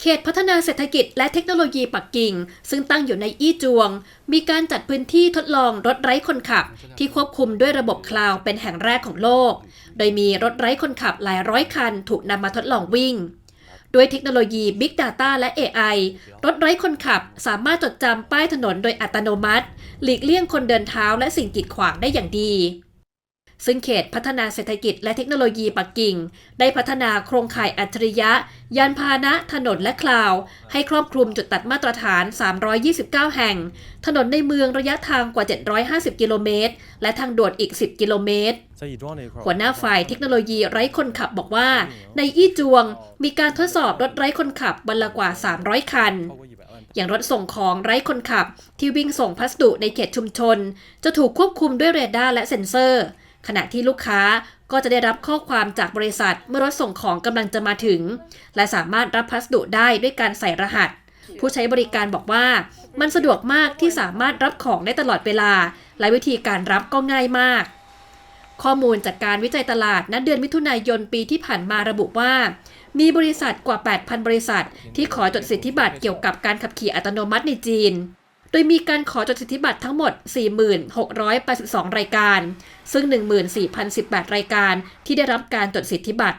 เขตพัฒนาเศรษฐกิจและเทคโนโลยีปักกิ่ง ซึ่งตั้งอยู่ในอี้จวง มีการจัดพื้นที่ทดลองรถไร้คนขับ ที่ควบคุมด้วยระบบคลาวเป็นแห่งแรกของโลก โดยมีรถไร้คนขับหลายร้อยคันถูกนำมาทดลองวิ่ง ด้วยเทคโนโลยี Big Data และ AI รถไร้คนขับสามารถจดจำป้ายถนนโดยอัตโนมัติ หลีกเลี่ยงคนเดินเท้าและสิ่งกีดขวางได้อย่างดี ซึ่งเขตพัฒนาเศรษฐกิจและเทคโนโลยีปักกิ่ง ได้พัฒนาโครงข่ายอัจฉริยะ ยานพาหนะถนนและคลาว ให้ครอบคลุมจุดตัดมาตรฐาน 329 แห่ง ถนนในเมืองระยะทางกว่า 750 กิโลเมตร และทางด่วนอีก 10 กิโลเมตร หัวหน้าฝ่ายเทคโนโลยีไร้คนขับบอกว่า ในอี้จวง มีการทดสอบรถไร้คนขับวันละกว่า 300 คันอย่างรถส่งของไร้คนขับที่วิ่งส่งพัสดุในเขตชุมชน จะถูกควบคุมด้วยเรดาร์และเซ็นเซอร์ ขณะที่ลูกค้าก็จะได้รับข้อความจากบริษัทเมื่อรถส่งของกำลังจะมาถึง และสามารถรับพัสดุได้ด้วยการใส่รหัส ผู้ใช้บริการบอกว่า มันสะดวกมากที่สามารถรับของได้ตลอดเวลา และวิธีการรับก็ง่ายมาก ข้อมูลจากการวิจัยตลาดณเดือนมิถุนายนปีที่ผ่านมาระบุว่า มีบริษัทกว่า 8,000 บริษัท ที่ขอจดสิทธิบัตรเกี่ยวกับการขับขี่อัตโนมัติในจีน โดยมีการขอจดสิทธิบัตรทั้งหมด 4682 รายการ ซึ่ง 14,018 รายการที่ได้รับการจดสิทธิบัตร